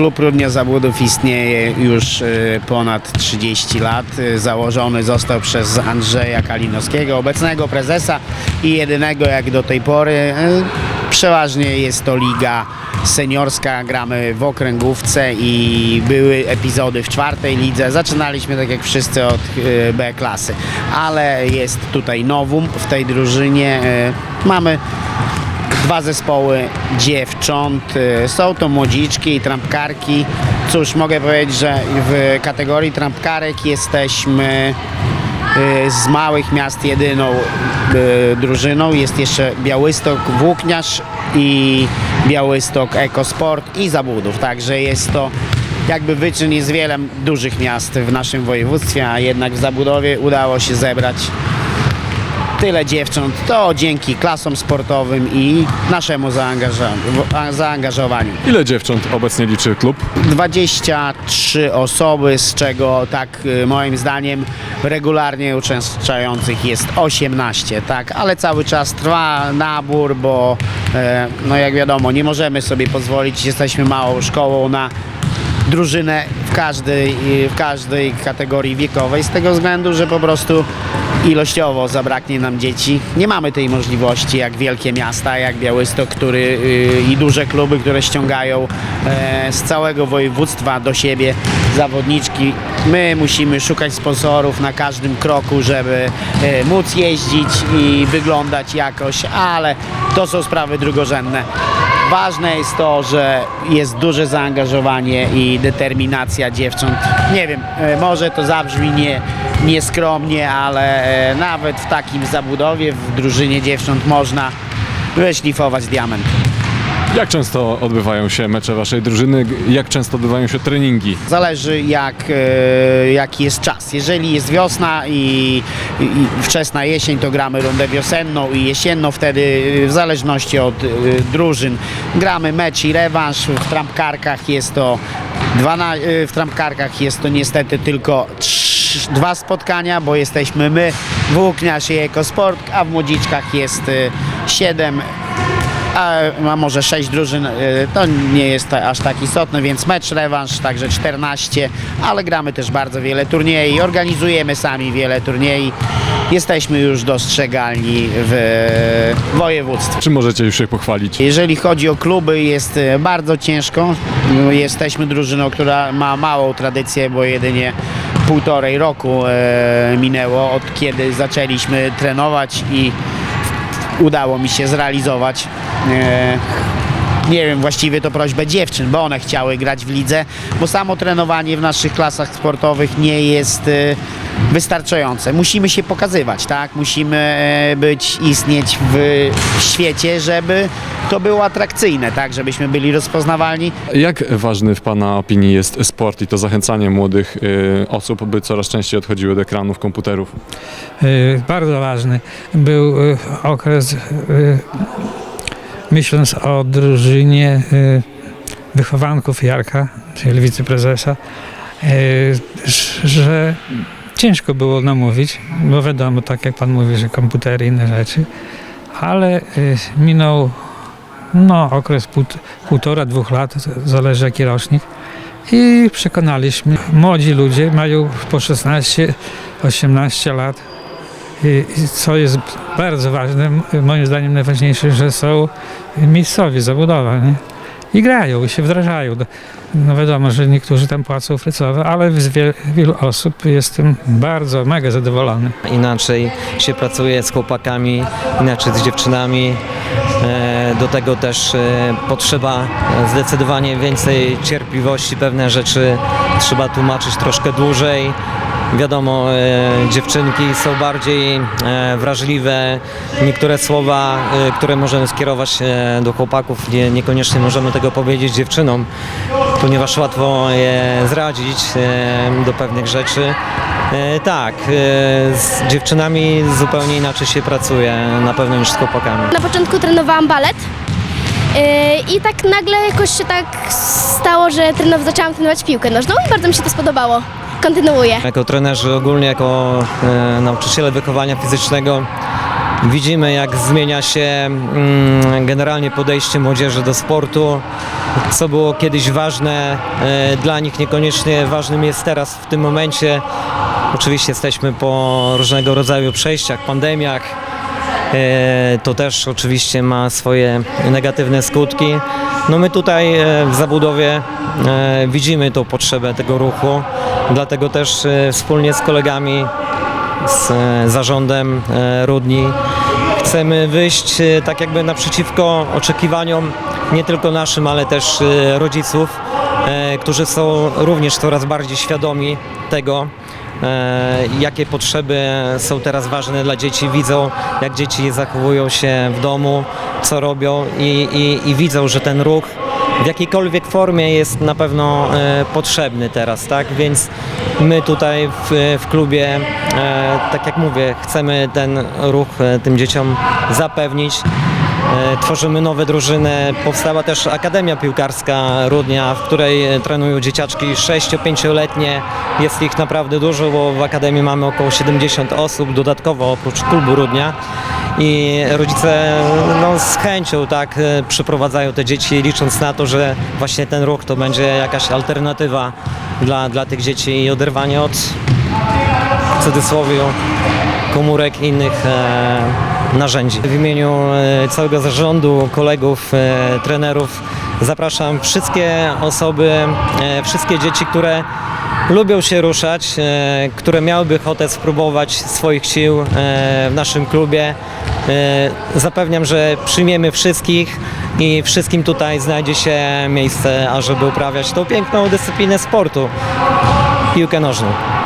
Klub Rudnia Zabudów istnieje już y, ponad 30 lat. Y, Założony został przez Andrzeja Kalinowskiego, obecnego prezesa i jedynego jak do tej pory. Y, Przeważnie jest to liga seniorska, gramy w okręgówce i były epizody w czwartej lidze. Zaczynaliśmy tak jak wszyscy od B klasy, ale jest tutaj nowum w tej drużynie. Mamy dwa zespoły dziewcząt. Y, Są to młodziczki i trampkarki. Cóż, mogę powiedzieć, że w kategorii trampkarek jesteśmy y, z małych miast jedyną y, drużyną. Jest jeszcze Białystok Włókniarz i Białystok Ekosport i Zabudów. Także jest to jakby wyczyn jest wiele dużych miast w naszym województwie, a jednak w Zabudowie udało się zebrać tyle dziewcząt, to dzięki klasom sportowym i naszemu zaangaża- zaangażowaniu. Ile dziewcząt obecnie liczy klub? 23 osoby, z czego tak y, moim zdaniem regularnie uczestniczących jest 18, tak, ale cały czas trwa nabór, bo e, no jak wiadomo, nie możemy sobie pozwolić, jesteśmy małą szkołą na drużynę w każdej, w każdej kategorii wiekowej z tego względu, że po prostu ilościowo zabraknie nam dzieci. Nie mamy tej możliwości jak wielkie miasta, jak Białystok, który y, i duże kluby, które ściągają e, z całego województwa do siebie zawodniczki. My musimy szukać sponsorów na każdym kroku, żeby e, móc jeździć i wyglądać jakoś, ale to są sprawy drugorzędne. Ważne jest to, że jest duże zaangażowanie i determinacja dziewcząt. Nie wiem, e, może to zabrzmi nie, nieskromnie, ale e, nawet w takim zabudowie, w drużynie dziewcząt można wyszlifować diament. Jak często odbywają się mecze waszej drużyny? Jak często odbywają się treningi? Zależy jak, e, jaki jest czas. Jeżeli jest wiosna i, i wczesna jesień, to gramy rundę wiosenną i jesienną, wtedy e, w zależności od e, drużyn gramy mecz i rewanż. W trampkarkach jest to dwana, e, w trampkarkach jest to niestety tylko dwa spotkania, bo jesteśmy my, Włókniarz i Ekosport, a w Młodziczkach jest siedem a, a może 6 drużyn, y, to nie jest ta- aż tak istotne, więc mecz, rewanż, także 14, ale gramy też bardzo wiele turniejów, organizujemy sami wiele turniejów. Jesteśmy już dostrzegalni w województwie. Czym możecie już się pochwalić? Jeżeli chodzi o kluby, jest e, bardzo ciężko. No, Jesteśmy drużyną, która ma małą tradycję, bo jedynie półtorej roku e, minęło od kiedy zaczęliśmy trenować i udało mi się zrealizować. E, nie wiem, właściwie to prośbę dziewczyn, bo one chciały grać w lidze, bo samo trenowanie w naszych klasach sportowych nie jest e, wystarczające. Musimy się pokazywać, tak? Musimy e, być, istnieć w świecie, żeby to było atrakcyjne, tak? Żebyśmy byli rozpoznawalni. Jak ważny w pana opinii jest sport i to zachęcanie młodych y, osób, by coraz częściej odchodziły od ekranów komputerów? Y, bardzo ważny był y, okres, y, myśląc o drużynie y, wychowanków Jarka, czyli wiceprezesa, y, że ciężko było namówić, bo wiadomo, tak jak pan mówi, że komputery i inne rzeczy, ale y, minął no, okres pół, półtora, dwóch lat, zależy jaki rocznik, i przekonaliśmy, młodzi ludzie mają po 16, 18 lat, co jest bardzo ważne, moim zdaniem najważniejsze, że są miejscowi, zabudowa, nie? I grają, i się wdrażają. No wiadomo, że niektórzy tam płacą frycowe, ale z wie, wielu osób jestem bardzo, mega zadowolony. inaczej się pracuje z chłopakami, inaczej z dziewczynami. E, Do tego też e, potrzeba zdecydowanie więcej cierpliwości, pewne rzeczy trzeba tłumaczyć troszkę dłużej. Wiadomo, e, dziewczynki są bardziej e, wrażliwe. Niektóre słowa, e, które możemy skierować do chłopaków, nie, niekoniecznie możemy tego powiedzieć dziewczynom, ponieważ łatwo je zradzić do pewnych rzeczy. Tak, z dziewczynami zupełnie inaczej się pracuje na pewno niż z chłopakami. Na początku trenowałam balet i tak nagle jakoś się tak stało, że trenow- zaczęłam trenować piłkę nożną i bardzo mi się to spodobało. Kontynuuję. Jako trenerzy ogólnie, jako e, nauczyciele wychowania fizycznego widzimy jak zmienia się mm, generalnie podejście młodzieży do sportu. co było kiedyś ważne e, dla nich, niekoniecznie ważnym jest teraz w tym momencie. Oczywiście jesteśmy po różnego rodzaju przejściach, pandemiach. E, To też oczywiście ma swoje negatywne skutki. No my tutaj e, w zabudowie e, widzimy tą potrzebę tego ruchu, dlatego też e, wspólnie z kolegami z e, zarządem e, Rudni. Chcemy wyjść tak jakby naprzeciwko oczekiwaniom nie tylko naszym, ale też rodziców, którzy są również coraz bardziej świadomi tego, jakie potrzeby są teraz ważne dla dzieci. Widzą, jak dzieci zachowują się w domu, co robią i, i, i widzą, że ten ruch w jakiejkolwiek formie jest na pewno e, potrzebny teraz, tak? Więc my tutaj w, w klubie, e, tak jak mówię, chcemy ten ruch e, tym dzieciom zapewnić. Tworzymy nowe drużyny. Powstała też Akademia Piłkarska Rudnia, w której trenują dzieciaczki 6-5-letnie. Jest ich naprawdę dużo, bo w Akademii mamy około 70 osób dodatkowo oprócz klubu Rudnia. I rodzice no, z chęcią tak e, przyprowadzają te dzieci, licząc na to, że właśnie ten ruch to będzie jakaś alternatywa dla, dla tych dzieci i oderwanie od w cudzysłowie komórek i innych e, narzędzi. W imieniu e, całego zarządu, kolegów, e, trenerów zapraszam wszystkie osoby, e, wszystkie dzieci, które lubią się ruszać, e, które miałyby ochotę spróbować swoich sił e, w naszym klubie. Zapewniam, że przyjmiemy wszystkich i wszystkim tutaj znajdzie się miejsce, ażeby uprawiać tą piękną dyscyplinę sportu, piłkę nożną.